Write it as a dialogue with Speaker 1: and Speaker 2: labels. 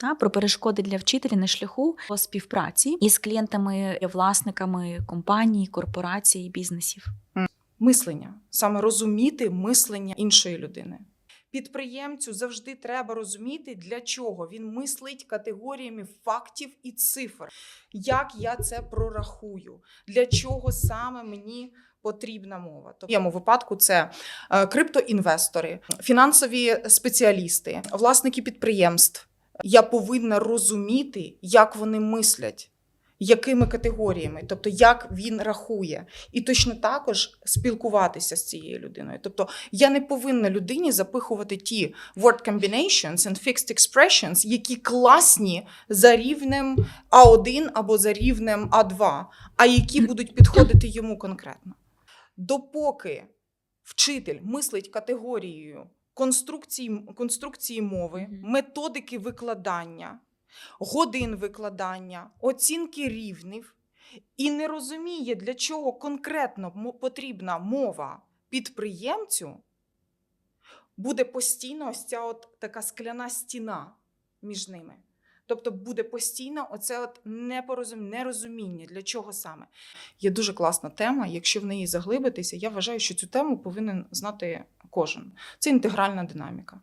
Speaker 1: та про перешкоди для вчителя на шляху співпраці із клієнтами, власниками компаній, корпорацій, бізнесів.
Speaker 2: Мислення, саме розуміти мислення іншої людини. Підприємцю завжди треба розуміти, для чого він мислить категоріями фактів і цифр. Як я це прорахую, для чого саме мені потрібна мова. Тобто, в моєму випадку це е, криптоінвестори, фінансові спеціалісти, власники підприємств. Я повинна розуміти, як вони мислять. Якими категоріями, тобто як він рахує, і точно також спілкуватися з цією людиною. Тобто я не повинна людині запихувати ті word combinations and fixed expressions, які класні за рівнем А1 або за рівнем А2, а які будуть підходити йому конкретно. Допоки вчитель мислить категорією конструкції, конструкції мови, методики викладання, годин викладання, оцінки рівнів і не розуміє, для чого конкретно потрібна мова підприємцю, буде постійно ось ця от така скляна стіна між ними. Тобто буде постійно оце от непорозум... нерозуміння, для чого саме. Є дуже класна тема. Якщо в неї заглибитися, я вважаю, що цю тему повинен знати кожен. Це інтегральна динаміка.